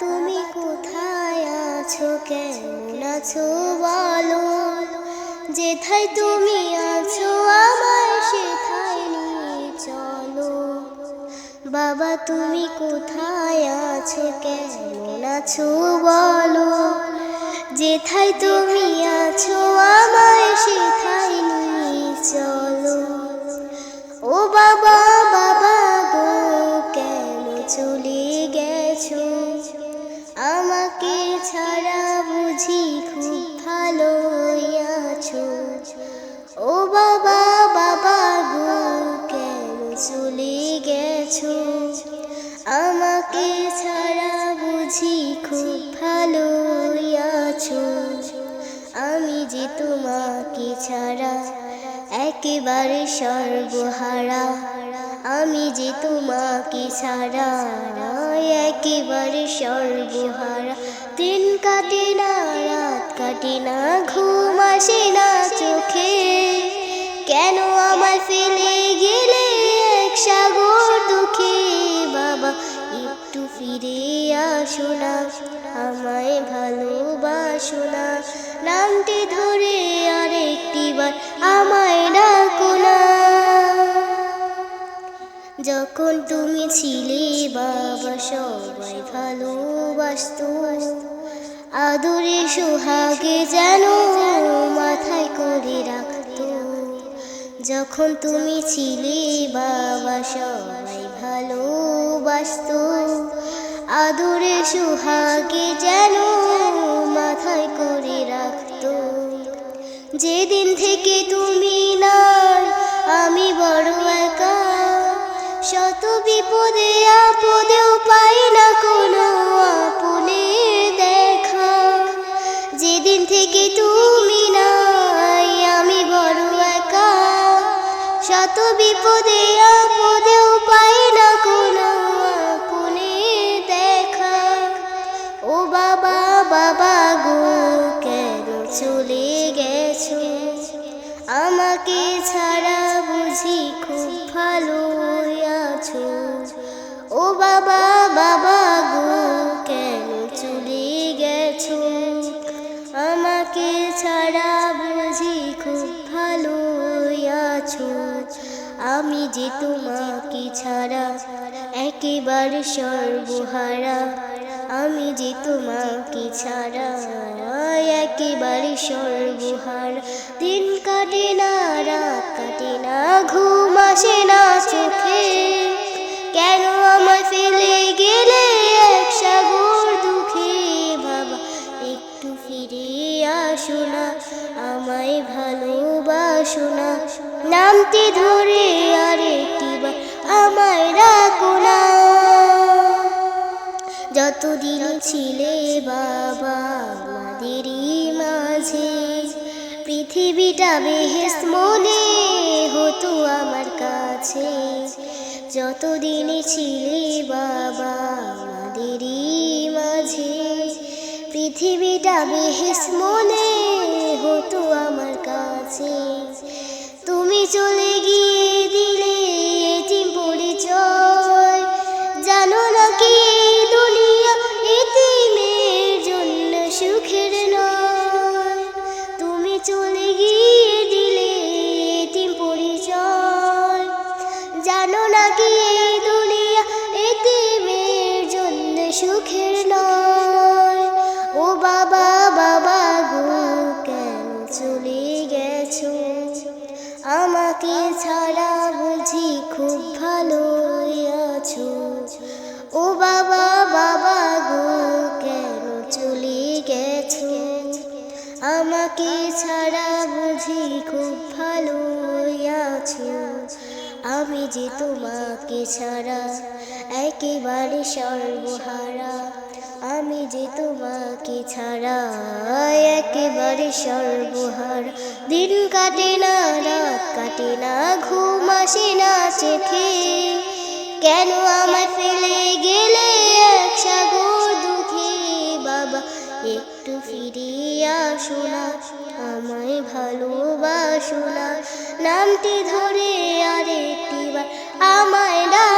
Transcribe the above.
তুমি কোথায় আছো? কেমন আছো বলো? যেথায় তুমি আছো, আমায় সেথায় নিয়ে চলো। বাবা, তুমি কোথায় আছো? কেমন আছো বলো? যেথায় তুমি আছো, আমায় সেথায় নিয়ে চলো। ও বাবা বাবা গো, কেন চলে গেছো? আমাকে ছাড়া বুঝি খুব ভালো আছো। ও বাবা বাবা গো, কেন চলে গেছো? আমাকে ছাড়া বুঝি খুব ভালো আছো। আমি যে তোমাকে ছাড়া একেবারে সর্বহারা আমি যে তোমাকে ছাড়া একেবারে সর্বহারা। দিন কাটে না, রাত কাটে না, ঘুম আসে না চোখে। কেন আমার ফেলে গেলে এক সাগর দুঃখে? বাবা, একটু ফিরে আসো না, আমায় ভালোবাসো না। নামটি ধরে আরেকটি বার আমায় না তুমি ছিলে বাবা, সবাই ভালোবাসত। আদরে সোহাগে যেন মাথায় করে রাখতো। যখন তুমি ছিলে বাবা, সবাই ভালোবাসত। আদরে সোহাগে যেন মাথায় করে রাখতো। যেদিন থেকে তুমি নাই, আমি বড় একা শত বিপদে আপদেও পাই না কোনো আপনের দেখা। যেদিন থেকে তুমি নাই, আমি বড় একা। শত বিপদে আপদেও পাই না কোনো আপনের দেখা। ও বাবা বাবা গো, কেন চলে গেছো? আমাকে ছাড়া বুঝি খুব ভালো। আছো? ও বাবা বাবা গো, কেন চলে গেছো? আমাকে ছাড়া বুঝি খুব ভালো আছো। আমি যে তোমাকে ছাড়া একেবারে সর্বহারা, আমি যে তোমাকে ছাড়া একেবারে সর্বহারা। দিন কাটে না, রাত কাটে না, ঘুম আসে না চোখে। কেন আমার ফেলে গেলে এক সাগর দুঃখে বাবা? একটু ফিরে আসো না, আমায় ভালোবাসো না। নামটি ধরে আরেকটি বার আমায় রাখো না। যতদিন ছিলে বাবা, আমাদেরই মাঝে, পৃথিবীটা বেহেস মনে যতদিন ছিলে বাবা আমাদেরই মাঝে। পৃথিবীটা বেহেস মনে হতো আমার কাছে। তুমি চলে গিয়ে আমাকে ছাড়া বুঝি খুব ভালো আছো। ও বাবা বাবা গো, কেন চলে গেছো? আমাকে ছাড়া বুঝি খুব ভালো আছো। আমি যে তোমাকে ছাড়া একেবারে সর্বহারা আমি যে তোমাকে ছাড়া একেবারে সর্বহার। দিন কাটে না, রাত কাটে না, ঘুম আসে না চোখে। কেন আমার ফেলে গেলে এক সাগর দুঃখে? বাবা, একটু ফিরে আসো না, আমায় ভালোবাসো না। নামটি ধরে আরেকটি বার আমায় ডাক